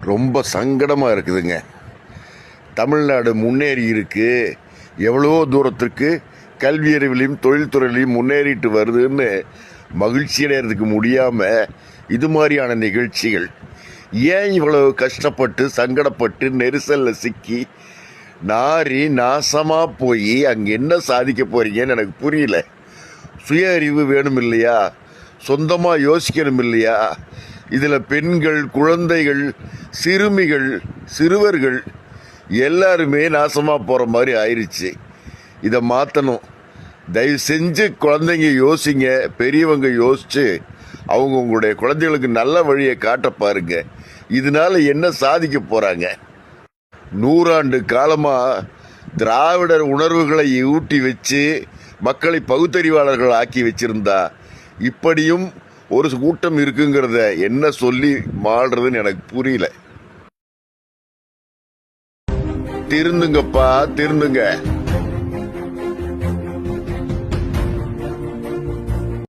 ரொம்ப சங்கடமாக இருக்குதுங்க. தமிழ்நாடு முன்னேறி இருக்கு. எவ்வளோ தூரத்துக்கு கல்வி அறிவிலையும் தொழில்துறையிலையும் முன்னேறிட்டு வருதுன்னு மகிழ்ச்சி அடையிறதுக்கு முடியாமல் இது மாதிரியான நிகழ்ச்சிகள். ஏன் இவ்வளவு கஷ்டப்பட்டு சங்கடப்பட்டு நெரிசலில் சிக்கி நாரி நாசமாக போய் அங்கே என்ன சாதிக்க போகிறீங்கன்னு எனக்கு புரியல. சுய அறிவு வேணும் இல்லையா சொந்தமாக யோசிக்கணும் இல்லையா இதில் பெண்கள் குழந்தைகள் சிறுமிகள் சிறுவர்கள் எல்லாருமே நாசமாக போகிற மாதிரி ஆயிடுச்சு இதை மாற்றணும் தயவு செஞ்சு குழந்தைங்க யோசிங்க பெரியவங்க யோசிச்சு அவங்க உங்களுடைய குழந்தைகளுக்கு நல்ல வழியை காட்ட பாருங்க. இதனால என்ன சாதிக்க போகிறாங்க நூறாண்டு காலமாக திராவிடர் உணர்வுகளை ஊட்டி வச்சு மக்களை பகுத்தறிவாளர்கள் ஆக்கி வச்சிருந்தா இப்படியும் ஒரு கூட்டம் இருக்குங்கிறத என்ன சொல்லி மாடுறதுன்னு எனக்கு புரியல. திருந்துங்கப்பா திருந்துங்க.